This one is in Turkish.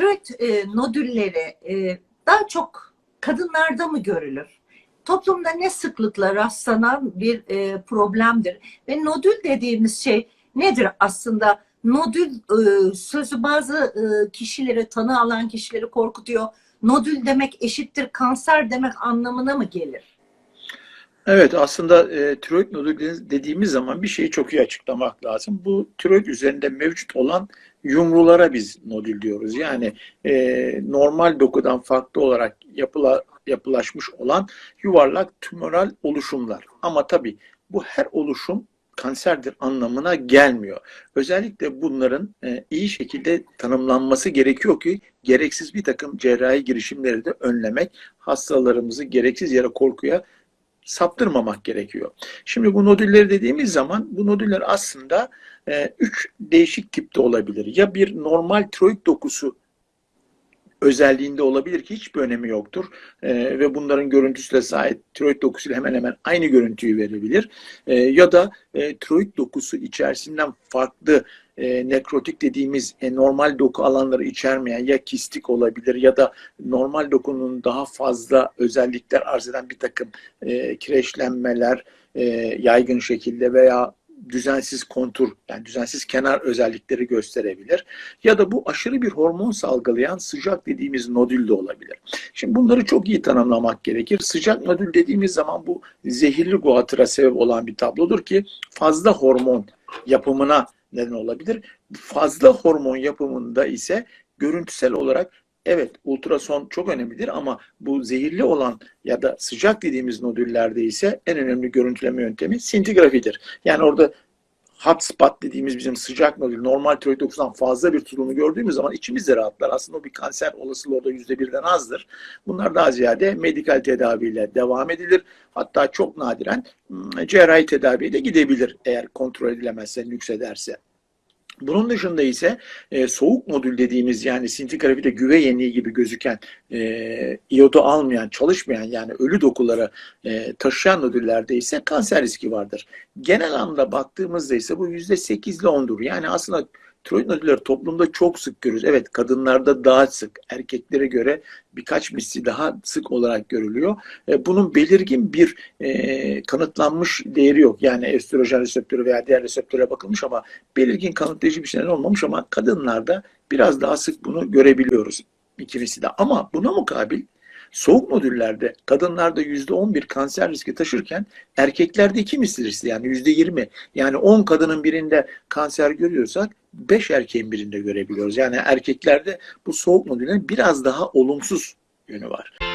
tiroid e, nodülleri e, daha çok kadınlarda mı görülür? Toplumda ne sıklıkla rastlanan bir e, problemdir? Ve nodül dediğimiz şey nedir aslında? Nodül e, sözü bazı e, kişileri, tanı alan kişileri korkutuyor. Nodül demek eşittir kanser demek anlamına mı gelir? Evet aslında e, tiroid nodül dediğimiz zaman bir şeyi çok iyi açıklamak lazım. Bu tiroid üzerinde mevcut olan yumrulara biz nodül diyoruz. Yani e, normal dokudan farklı olarak yapıla, yapılaşmış olan yuvarlak tümöral oluşumlar. Ama tabii bu her oluşum kanserdir anlamına gelmiyor. Özellikle bunların e, iyi şekilde tanımlanması gerekiyor ki gereksiz bir takım cerrahi girişimleri de önlemek, hastalarımızı gereksiz yere korkuya saptırmamak gerekiyor. Şimdi bu nodülleri dediğimiz zaman bu nodüller aslında e, üç değişik tipte olabilir. Ya bir normal tiroid dokusu özelliğinde olabilir ki hiçbir önemi yoktur. E, ve bunların görüntüsü de sahip tiroid dokusuyla hemen hemen aynı görüntüyü verebilir. E, ya da e, tiroid dokusu içerisinden farklı e, nekrotik dediğimiz e, normal doku alanları içermeyen ya kistik olabilir ya da normal dokunun daha fazla özellikler arz eden bir takım e, kireçlenmeler e, yaygın şekilde veya düzensiz kontur yani düzensiz kenar özellikleri gösterebilir. Ya da bu aşırı bir hormon salgılayan sıcak dediğimiz nodül de olabilir. Şimdi bunları çok iyi tanımlamak gerekir. Sıcak nodül dediğimiz zaman bu zehirli guatıra sebep olan bir tablodur ki fazla hormon yapımına neden olabilir. Fazla hormon yapımında ise görüntüsel olarak evet ultrason çok önemlidir ama bu zehirli olan ya da sıcak dediğimiz nodüllerde ise en önemli görüntüleme yöntemi sintigrafidir. Yani orada hotspot dediğimiz bizim sıcak nodül normal tiroid dokusundan fazla bir tutulumu gördüğümüz zaman içimiz de rahatlar. Aslında o bir kanser olasılığı orada yüzde birden azdır. Bunlar daha ziyade medikal tedaviyle devam edilir. Hatta çok nadiren cerrahi tedaviye de gidebilir eğer kontrol edilemezse, nüksederse. Bunun dışında ise e, soğuk modül dediğimiz yani sintigrafide güve yeniği gibi gözüken e, iyodu almayan, çalışmayan yani ölü dokuları e, taşıyan nodüllerde ise kanser riski vardır. Genel anlamda baktığımızda ise bu %8 ile 10'dur. Yani aslında tiroid nodülleri toplumda çok sık görürüz. Evet kadınlarda daha sık, erkeklere göre birkaç misli daha sık olarak görülüyor. E, bunun belirgin bir e, kanıtlanmış değeri yok. Yani estrojen reseptörü veya diğer reseptöre bakılmış ama belirgin kanıtlayıcı bir şeyler olmamış ama kadınlarda biraz daha sık bunu görebiliyoruz ikilisi de. Ama buna mukabil soğuk nodüllerde kadınlarda %11 kanser riski taşırken erkeklerde iki misli riskli yani %20. Yani 10 kadının birinde kanser görüyorsak 5 erkeğin birinde görebiliyoruz. Yani erkeklerde bu soğuk nodüllerin biraz daha olumsuz yönü var.